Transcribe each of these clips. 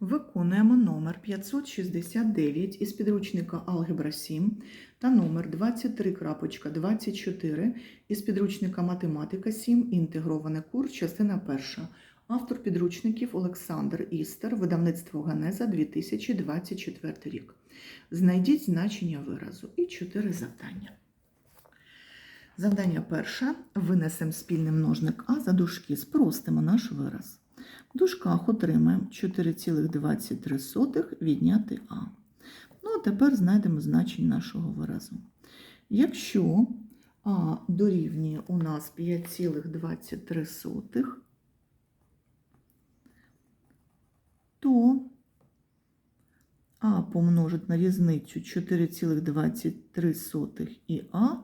Виконуємо номер 569 із підручника Алгебра 7 та номер 23.24 із підручника Математика 7. Інтегрований курс, частина перша. Автор підручників Олександр Істер, видавництво Ганеза 2024 рік. Знайдіть значення виразу і чотири завдання. Завдання перше. Винесемо спільний множник А за дужки. Спростимо наш вираз. В дужках отримаємо 4,23 відняти А. Ну, а тепер знайдемо значення нашого виразу. Якщо А дорівнює у нас 5,23, то А помножить на різницю 4,23 і А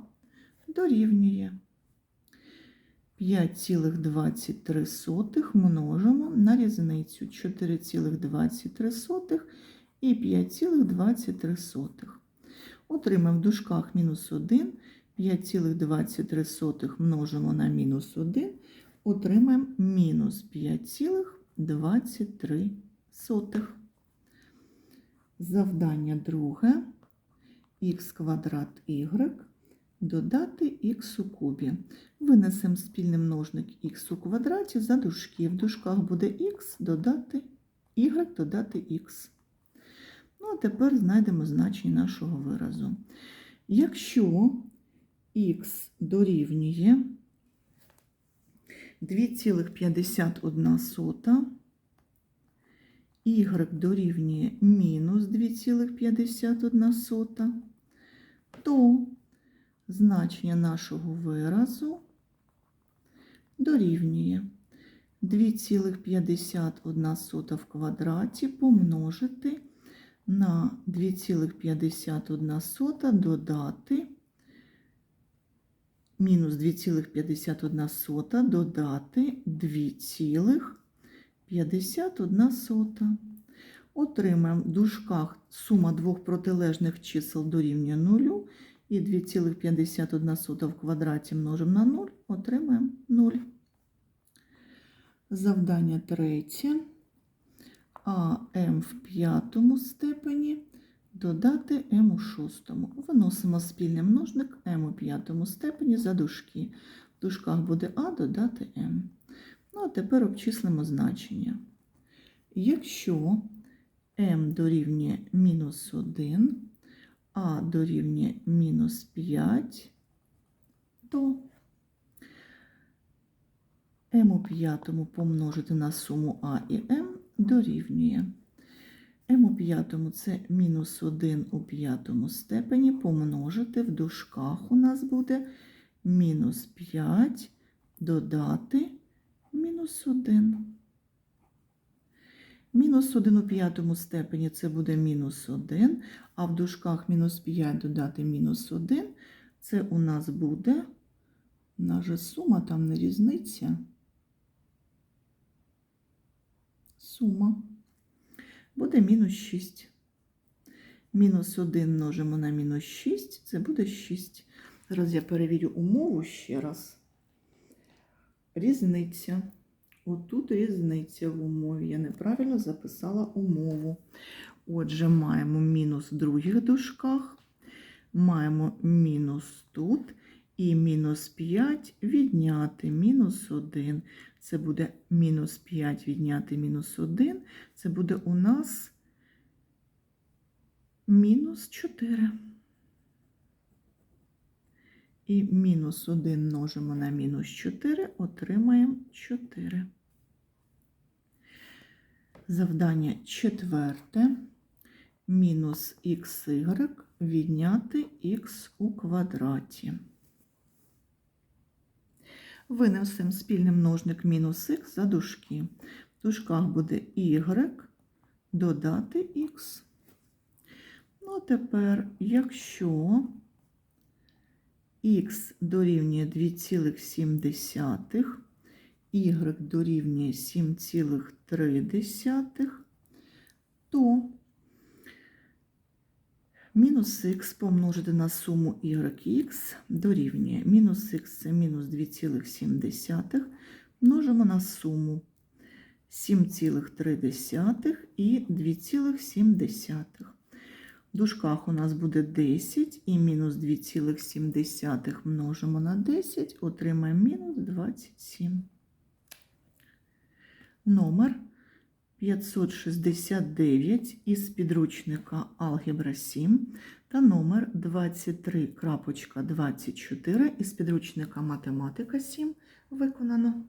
дорівнює 5,23 множимо на різницю 4,23 і 5,23. Отримаємо в дужках мінус 1, 5,23 множимо на мінус 1, отримаємо мінус 5,23. Завдання друге. х квадрат y додати х у кубі. Винесемо спільний множник х у квадраті за дужки. В дужках буде х додати y додати х. Ну, а тепер знайдемо значення нашого виразу. Якщо х дорівнює 2,51, y дорівнює мінус 2,51, то значення нашого виразу дорівнює 2,51 в квадраті помножити на 2,51 додати мінус 2,51 додати 2,51. Отримаємо в дужках сума двох протилежних чисел дорівнює 0 і 2,51 в квадраті множимо на 0, отримаємо 0. Завдання третє. А м в п'ятому степені додати м у шостому. Виносимо спільний множник м у п'ятому степені за дужки. В дужках буде А додати м. Ну, а тепер обчислимо значення. Якщо м дорівнює мінус 1, а дорівнює мінус 5, то m у п'ятому помножити на суму а і m дорівнює. m у п'ятому це мінус 1 у п'ятому степені помножити в дужках у нас буде мінус 5 додати мінус 1. Мінус 1 у п'ятому степені це буде мінус 1, а в дужках мінус 5 додати мінус 1, це у нас буде, наша сума, там не різниця. Сума буде мінус 6. Мінус 1 множимо на мінус 6, це буде 6. Зараз я перевірю умову ще раз. Різниця. Отут різниця в умові. Я неправильно записала умову. Отже, маємо мінус в других дужках, маємо мінус тут і мінус 5 відняти мінус 1. Це буде мінус 5 відняти мінус 1. Це буде у нас мінус 4. І мінус 1 множимо на мінус 4, отримаємо 4. Завдання четверте. Мінус xy відняти х у квадраті. Винесемо спільний множник мінус х за дужки. В дужках буде y додати х. Ну, а тепер, якщо х дорівнює 2,7, y дорівнює 7,3, то мінус х помножити на суму y х дорівнює мінус х це мінус 2,7, множимо на суму 7,3 і 2,7. В дужках у нас буде 10 і мінус 2,7 множимо на 10, отримаємо мінус 27. Номер 569 із підручника Алгебра 7 та номер 23.24 із підручника Математика 7 виконано.